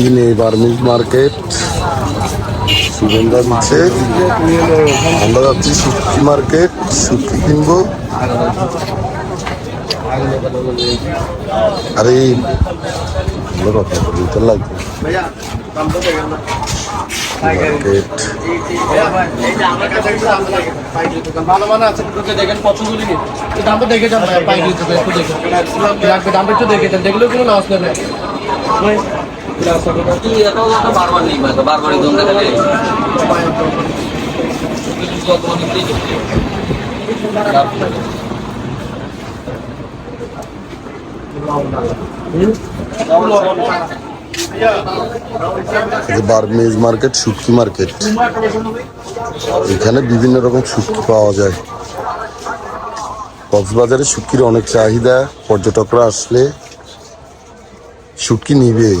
দিন এই Burmese market. Sugandha দিচ্ছে। আমরা যাচ্ছি শুটকি মার্কেট শুটকি কিনবো। আরে, ভালো কথা একটু দেখে। লাগবে দেখে যান। দেখলেও কোনো লস নেবে বারবার নেই বার্মিজ মার্কেট শুটকি মার্কেট। এখানে বিভিন্ন রকম শুটকি পাওয়া যায়। কক্সবাজারে শুটকির অনেক চাহিদা পর্যটকরা আসলে শুটকি নিবেই।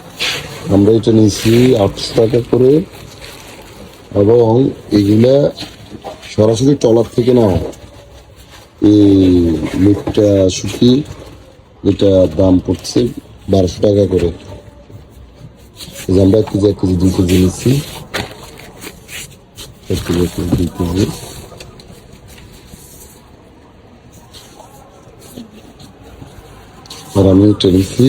আমরা এটা নিয়েছি আটশো টাকা করে। এবং এগুলা সরাসরি টলার থেকে না এই মুখটা শুকি এটা দাম পড়ছে বারোশো টাকা করে। আমরা কেজি, এক কেজি, দুই কেজি নিচ্ছি এক কেজি এক কেজি, দুই কেজি। আর আমি এটা নিচ্ছি